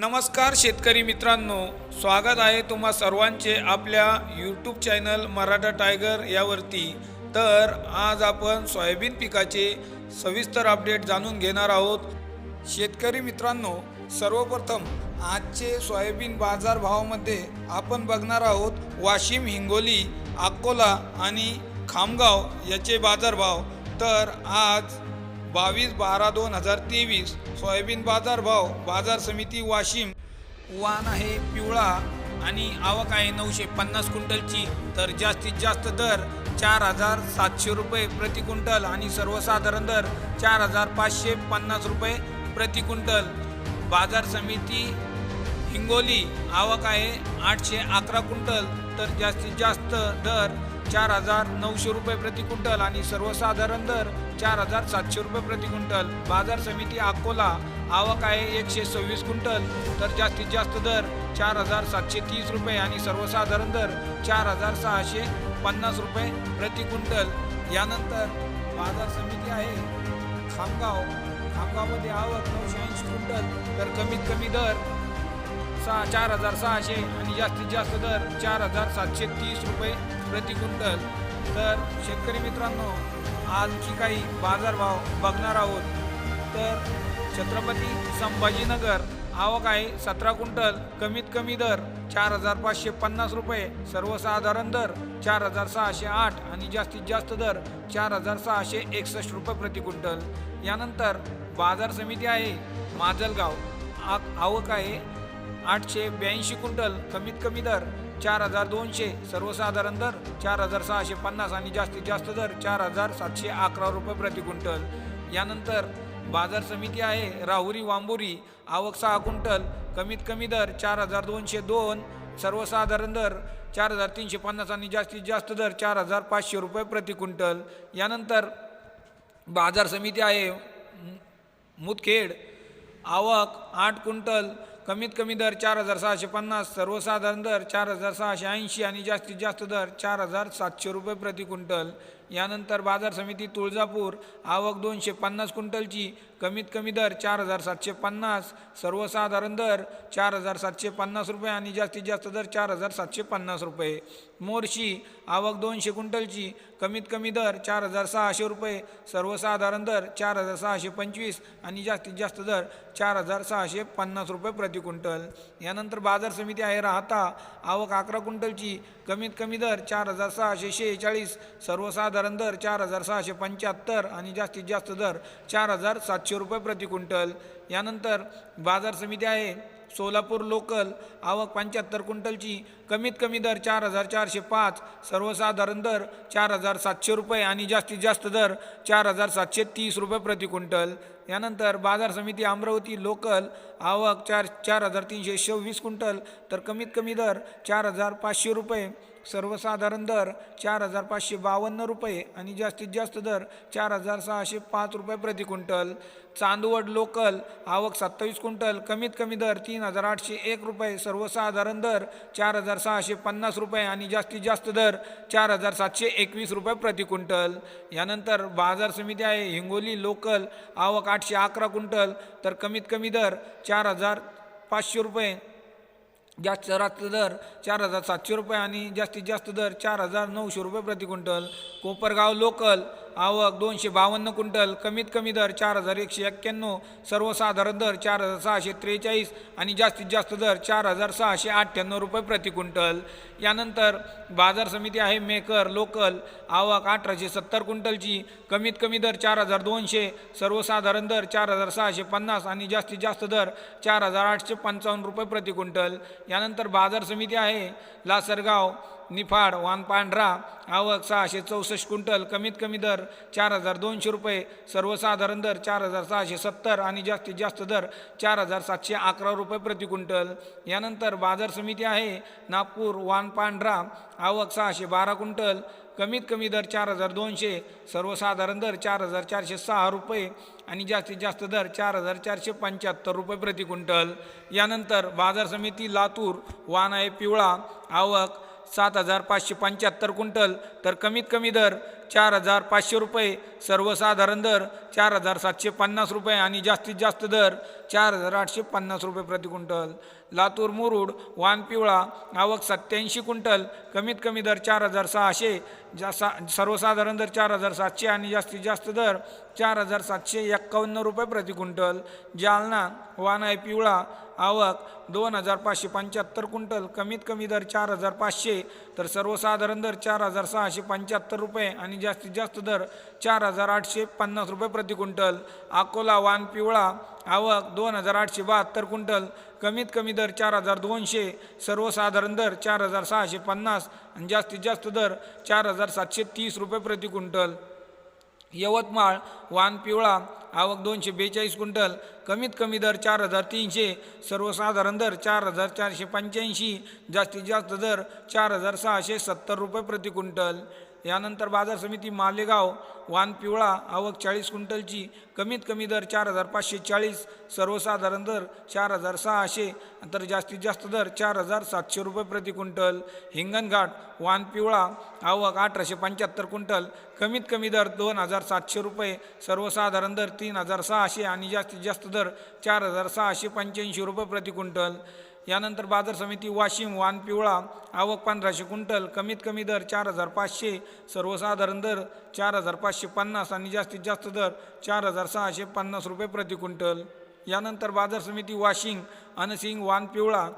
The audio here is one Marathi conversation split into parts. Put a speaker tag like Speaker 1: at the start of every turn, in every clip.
Speaker 1: नमस्कार शेतकरी मित्रांनो स्वागत आहे तुम्हा सर्वांचे आपल्या यूट्यूब चॅनल मराठा टायगर यावरती. तर आज आपण सोयाबीन पिकाचे सविस्तर अपडेट जाणून घेणार आहोत. शेतकरी मित्रांनो सर्वप्रथम आजचे सोयाबीन बाजारभावामध्ये आपण बघणार आहोत वाशिम हिंगोली अकोला आणि खामगाव याचे बाजारभाव. तर आज बावीस बारा दोन हजार तेवीस सोयाबीन बाजारभाव बाजार समिती वाशिम. वाण आहे पिवळा आणि आवक आहे नऊशे पन्नास क्विंटलची. तर जास्तीत जास्त दर चार हजार सातशे रुपये प्रति क्विंटल आणि सर्वसाधारण दर चार हजार पाचशे पन्नास रुपये प्रति क्विंटल. बाजार समिती हिंगोली आवक आहे आठशे अकरा क्विंटल. तर जास्तीत जास्त दर चार हजार नऊशे रुपये प्रति क्विंटल आणि सर्वसाधारण दर चार हजार सातशे रुपये प्रति क्विंटल. बाजार समिती अकोला आवक आहे एकशे सव्वीस क्विंटल. तर जास्तीत जास्त दर चार हजार सातशे तीस रुपये आणि सर्वसाधारण दर चार हजार सहाशे पन्नास रुपये प्रति क्विंटल. यानंतर बाजार समिती आहे खामगाव. खामगावमध्ये आवक नऊशे ऐंशी क्विंटल. तर कमीत कमी दर सहा चार हजार सहाशे आणि जास्तीत जास्त दर चार हजार सातशे तीस रुपये प्रति क्विंटल. तर शेतकरी मित्रांनो आणखी काही बाजारभाव बघणार आहोत. तर छत्रपती संभाजीनगर आवक आहे सतरा क्विंटल कमीत कमी दर चार हजार पाचशे पन्नास रुपये सर्वसाधारण दर चार हजार सहाशे आठ आणि जास्तीत जास्त दर चार हजार सहाशे एकसष्ट रुपये प्रति क्विंटल. यानंतर बाजार समिती आहे माजलगाव. आ आवक आहे आठशे ब्याऐंशी क्विंटल कमीत कमी दर चार हजार दोनशे सर्वसाधारण दर चार हजार सहाशे पन्नास आणि जास्तीत जास्त दर चार हजार सातशे अकरा रुपये प्रति क्विंटल. यानंतर बाजार समिती आहे राहुरी वांबुरी आवक सहा क्विंटल कमीत कमी दर चार हजार दोनशे दोन सर्वसाधारण दर चार हजार तीनशे पन्नास आणि जास्तीत जास्त दर चार हजार पाचशे रुपये प्रति क्विंटल. यानंतर बाजार समिती आहे मुदखेड आवक आठ क्विंटल कमीत कमी दर चार हजार सहाशे पन्नास सर्वसाधारण दर चार हजार सहाशे ऐंशी आणि जास्तीत जास्त दर चार हजार सातशे रुपये प्रति क्विंटल. यानंतर बाजार समिती तुळजापूर आवक दोनशे पन्नास क्विंटलची कमीत कमी दर चार हजार सातशे पन्नास सर्वसाधारण दर चार हजार सातशे पन्नास रुपये आणि जास्तीत जास्त दर चार हजार सातशे पन्नास रुपये. मोर्शी आवक दोनशे क्विंटलची कमीत कमी दर चार हजार सहाशे रुपये सर्वसाधारण दर चार हजार सहाशे पंचवीस आणि जास्तीत जास्त दर चार हजार सहाशे पन्नास रुपये प्रति क्विंटल. यानंतर बाजार समिती आहे राहता आवक अकरा क्विंटलची कमीत कमी दर चार हजार सहाशे शेहेचाळीस सर्वसाधारण दर चार हजार सहाशे पंच्याहत्तर आणि जास्तीत जास्त दर चार हजार सातशे रुपये प्रति क्विंटल. यानंतर बाजार समिती आहे सोलापूर लोकल आवक पंच्याहत्तर क्विंटलची कमीत कमी दर चार हजार चारशे पाच सर्वसाधारण दर चार हजार सातशे रुपये आणि जास्तीत जास्त दर चार हजार सातशे तीस रुपये प्रति क्विंटल. यानंतर बाजार समिती अमरावती लोकल आवक चार चार हजार तीनशे सव्वीस क्विंटल तर कमीत कमी दर चार हजार पाचशे रुपये. सर्वसाधारण दर चार हजार पाचशे बावन्न रुपये आणि जास्तीत जास्त दर चार हजार सहाशे पाच रुपये प्रति क्विंटल. चांदवड लोकल आवक सत्तावीस क्विंटल कमीत कमी दर तीन हजार आठशे एक रुपये सर्वसाधारण दर चार हजार सहाशे पन्नास रुपये आणि जास्तीत जास्त दर चार हजार सातशे एकवीस रुपये प्रति क्विंटल. यानंतर बाजार समिती आहे हिंगोली लोकल आवक आठशे अकरा क्विंटल तर कमीत कमी दर चार हजार पाचशे रुपये जास्त रास्त दर चार हजार सातशे रुपये आणि जास्तीत जास्त दर चार हजार नऊशे रुपये प्रति क्विंटल. कोपरगाव लोकल आवक दोनशे बावन्न क्विंटल कमीत कमी दर चार हजार एकशे एक्क्याण्णव सर्वसाधारण दर चार हजार सहाशे त्रेचाळीस आणि जास्तीत जास्त दर चार हजार सहाशे अठ्ठ्याण्णव रुपये प्रति क्विंटल. यानंतर बाजार समिती आहे मेकर लोकल आवक अठराशे सत्तर क्विंटलची कमीत कमी दर चार हजार दोनशे सर्वसाधारण दर चार हजार सहाशे पन्नास आणि जास्तीत जास्त दर चार हजार आठशे पंचावन्न रुपये प्रति क्विंटल. यानंतर बाजार समिती आहे लासरगाव निफाड वान पांढरा आवक सहाशे चौसष्ट क्विंटल कमीत कमी दर चार हजार दोनशे रुपये सर्वसाधारण दर चार हजार सहाशे सत्तर आणि जास्तीत जास्त दर चार हजार सातशे अकरा रुपये प्रति क्विंटल. यानंतर बाजार समिती आहे नागपूर वान पांढरा आवक सहाशे बारा क्विंटल कमीत कमी दर चार हजार दोनशे सर्वसाधारण दर चार हजार चारशे सहा रुपये आणि जास्तीत जास्त दर चार हजार चारशे पंच्याहत्तर रुपये प्रति क्विंटल. यानंतर बाजार समिती लातूर वान आहे पिवळा आवक सात हजार पाचशे पंच्याहत्तर क्विंटल. तर कमीत कमी दर चार हजार पाचशे रुपये. सर्वसाधारण दर चार हजार सातशे पन्नास रुपये आणि जास्तीत जास्त दर चार हजार आठशे पन्नास रुपये प्रति क्विंटल. लातूर मुरुड वान पिवळा आवक सत्याऐंशी क्विंटल. कमीत कमी दर चार हजार सहाशे. जा सा सर्वसाधारण दर चार हजार सातशे आणि जास्तीत जास्त दर चार हजार सातशे एक्कावन्न रुपये प्रति क्विंटल. जालना वान आहे पिवळा. आवक दोन हजार पाचशे पंच्याहत्तर क्विंटल. कमीत कमी दर चार हजार पाचशे. तर सर्वसाधारण दर चार हजार सहाशे पंच्याहत्तर रुपये आणि जास्तीत जास्त दर चार हजार आठशे पन्नास रुपये प्रति क्विंटल. अकोला वान पिवळा आवक दोन हजार आठशे बहात्तर क्विंटल. कमीत कमी दर चार हजार दोनशे. सर्वसाधारण दर चार हजार सहाशे पन्नास. आणि जास्तीत जास्त दर चार हजार सातशे तीस रुपये प्रति क्विंटल. यवतमाळ वान पिवळा आवक दोनशे बेचाळीस क्विंटल. कमीत कमी दर चार हजार तीनशे. सर्वसाधारण दर चार हजार चारशे पंच्याऐंशी. जास्तीत जास्त दर चार हजार सहाशे सत्तर रुपये प्रति क्विंटल. यानंतर बाजार समिती मालेगाव वान पिवळा आवक चाळीस क्विंटलची कमीत कमी दर चार हजार पाचशे चाळीस सर्वसाधारण दर चार हजार सहाशे तर जास्तीत जास्त दर चार हजार सातशे रुपये प्रति क्विंटल. हिंगणघाट वान पिवळा आवक अठराशे पंच्याहत्तर क्विंटल कमीत कमी दर दोन हजार सातशे रुपये सर्वसाधारण दर तीन हजार सहाशे आणि जास्तीत जास्त दर चार हजार सहाशे पंच्याऐंशी रुपये प्रति क्विंटल. यानंतर बाजार समिती वाशिम वानपिवळा आवक पंधराशे क्विंटल कमीत कमी दर चार हजार पाचशे सर्वसाधारण दर चार हजार पाचशे पन्नास आणि जास्तीत जास्त दर चार हजार सहाशे पन्नास रुपये प्रति क्विंटल. यानंतर बाजार समिती वाशिंग अनसिंग वान पिवळा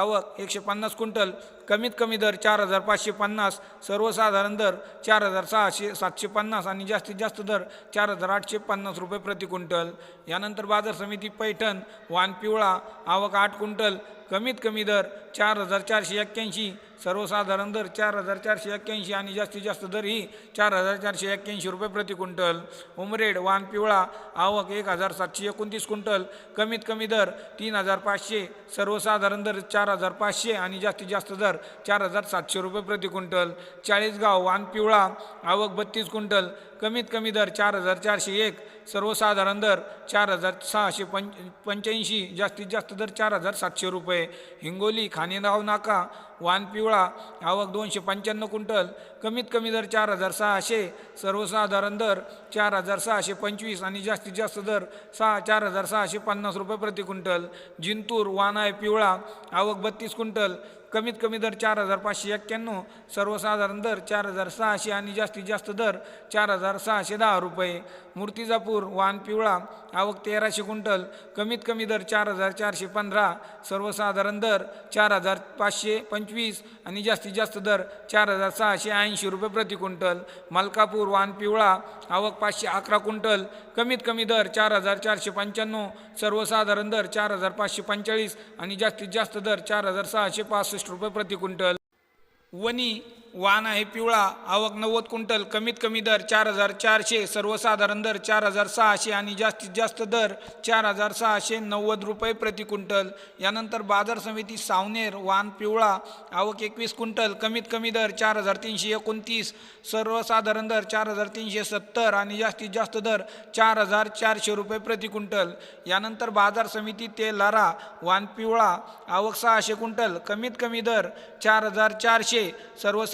Speaker 1: आवक एकशे पन्नास क्विंटल कमीत कमी दर चार हजार पाचशे पन्नास सर्वसाधारण दर चार हजार सहाशे सातशे पन्नास आणि जास्तीत जास्त दर चार हजार आठशे पन्नास रुपये प्रति क्विंटल. यानंतर बाजार समिती पैठण वानपिवळा आवक आठ क्विंटल कमीत कमी दर चार हजार चारशे एक्क्याऐंशी सर्वसाधारण दर चार हजार चारशे एक्क्याऐंशी आणि जास्तीत जास्त दर ही चार हजार चारशे एक्क्याऐंशी रुपये प्रति क्विंटल. उमरेड वान पिवळा आवक एक हजार सातशे एकोणतीस क्विंटल. कमीत कमी दर तीन हजार पाचशे सर्वसाधारण दर चार हजार पाचशे आणि जास्तीत जास्त दर चार हजार सातशे रुपये प्रति क्विंटल. चाळीसगाव वान पिवळा आवक बत्तीस क्विंटल. कमीत कमी दर चार हजार चारशे एक सर्वसाधारण दर चार हजार सहाशे पंच पंच्याऐंशी जास्तीत जास्त दर चार हजार सातशे रुपये. हिंगोली खानेगाव नाका वान पिवळा आवक दोनशे पंच्याण्णव क्विंटल कमीत कमी दर चार हजार सहाशे सर्वसाधारण दर चार हजार सहाशे पंचवीस आणि जास्तीत जास्त दर सहा चार हजार सहाशे पन्नास रुपये प्रति क्विंटल. जिंतूर वानाय पिवळा आवक बत्तीस क्विंटल कमीत कमी दर चार हजार पाचशे एक्क्याण्णव सर्वसाधारण दर चार हजार सहाशे आणि जास्तीत जास्त दर चार हजार सहाशे दहा रुपये. मूर्तिजापूर वान पिवळा आवक तेराशे क्विंटल कमीत कमी दर चार हजार चारशे पंधरा सर्वसाधारण दर चार हजार पाचशे पंचवीस आणि जास्तीत जास्त दर चार हजार सहाशे ऐंशी रुपये प्रति क्विंटल. मलकापूर वान पिवळा आवक पाचशे अकरा क्विंटल कमीत कमी दर चार हजार चारशे पंच्याण्णव सर्वसाधारण दर चार हजार पाचशे पंचेचाळीस आणि जास्तीत जास्त दर चार हजार सहाशे पासष्ट रुपये प्रति क्विंटल. वनी वान आहे पिवळा आवक नव्वद क्विंटल कमीत कमी दर चार हजार चारशे सर्वसाधारण दर चार हजार सहाशे आणि जास्तीत जास्त दर चार हजार सहाशे नव्वद रुपये प्रति क्विंटल. यानंतर बाजार समिती सावनेर वान पिवळा आवक एकवीस क्विंटल कमीत कमी दर चार हजार तीनशे एकोणतीस सर्वसाधारण दर चार हजार तीनशे सत्तर आणि जास्तीत जास्त दर चार हजार चारशे रुपये प्रति क्विंटल. यानंतर बाजार समिती तेलारा वान पिवळा आवक सहाशे क्विंटल कमीत कमी दर चार हजार चारशे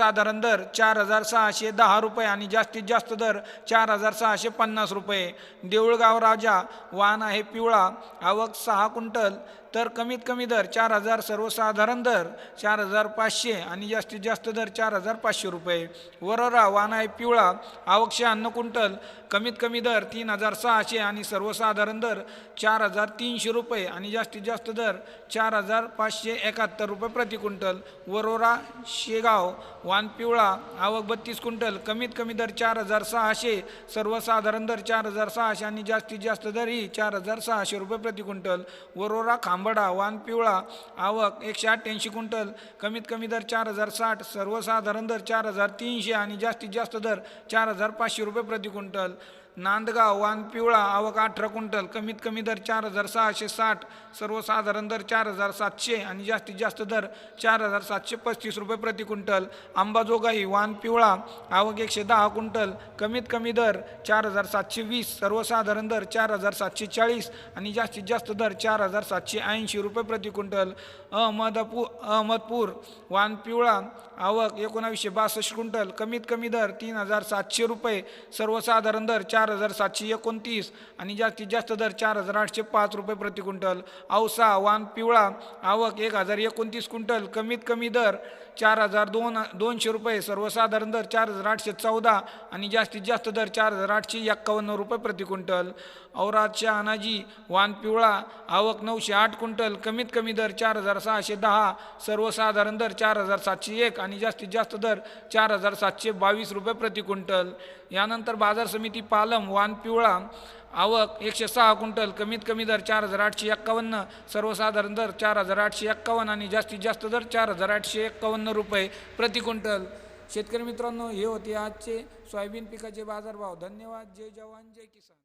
Speaker 1: साधारण दर चार हजार सहाशे दहा रुपये आणि जास्तीत जास्त दर चार हजार सहाशे पन्नास रुपये. देऊळगाव राजा वाहन आहे पिवळा आवक सहा क्विंटल तर कमीत कमी दर चार हजार सर्वसाधारण दर चार हजार पाचशे आणि जास्तीत जास्त दर चार हजार पाचशे रुपये. वरोरा वानाय पिवळा आवक शहाण्णव क्विंटल कमीत कमी दर तीन हजार सहाशे आणि सर्वसाधारण दर चार हजार तीनशे रुपये आणि जास्तीत जास्त दर चार हजार पाचशे एकाहत्तर रुपये प्रति क्विंटल वरोरा शेगाव वान पिवळा आवक बत्तीस क्विंटल कमीत कमी दर चार हजार सहाशे सर्वसाधारण दर चार हजार सहाशे आणि जास्तीत जास्त दर ही चार हजार सहाशे रुपये प्रति क्विंटल वरोरा आंबडा वान पिवळा आवक एकशे अठ्ठ्याऐंशी क्विंटल कमीत कमी दर चार हजार साठ सर्वसाधारण दर चार हजार तीनशे आणि जास्तीत जास्त दर चार हजार पाचशे रुपये प्रति क्विंटल. नांदगाव वान पिवळा आवक अठरा क्विंटल कमीत कमी दर चार हजार सहाशे साठ सर्वसाधारण दर चार हजार सातशे आणि जास्तीत जास्त दर चार हजार सातशे पस्तीस रुपये प्रति क्विंटल. अंबाजोगाई वान पिवळा आवक एकशे दहा क्विंटल कमीत कमी दर चार हजार सातशे वीस सर्वसाधारण दर चार हजार सातशे चाळीस आणि जास्तीत जास्त दर चार हजार सातशे ऐंशी रुपये प्रति क्विंटल. अहमदपू अहमदपूर वान पिवळा आवक एकोणावीसशे बासष्ट क्विंटल कमीत कमी दर तीन हजार सातशे रुपये सर्वसाधारण दर चार हजार सातशे एकोणतीस आणि जास्तीत जास्त दर चार हजार आठशे पाच रुपये प्रति क्विंटल. औसा वान पिवळा आवक एक हजार एकोणतीस क्विंटल. कमीत कमी दर चार हजार दोन दोनशे रुपये सर्वसाधारण दर चार हजार आठशे चौदा आणि जास्तीत जास्त दर चार हजार आठशे एक्कावन्न रुपये प्रति क्विंटल. औरादच्या अनाजी वान पिवळा आवक नऊशे आठ क्विंटल कमीत कमी दर चार हजार सहाशे दहा सर्वसाधारण दर चार हजार सातशे एक आणि जास्तीत जास्त दर चार हजार सातशे बावीस रुपये प्रति क्विंटल. यानंतर बाजार समिती पालम वान पिवळा आवक एकशे सहा क्विंटल कमीत कमी दर चार हजार आठशे एक्कावन्न सर्वसाधारण दर चार हजार आठशे एक्कावन्न आणि जास्तीत जास्त दर चार हजार आठशे एक्कावन्न रुपये प्रति क्विंटल. शेतकरी मित्रांनो हे होते आजचे सोयाबीन पिकाचे बाजारभाव. धन्यवाद. जय जवान जय किसान.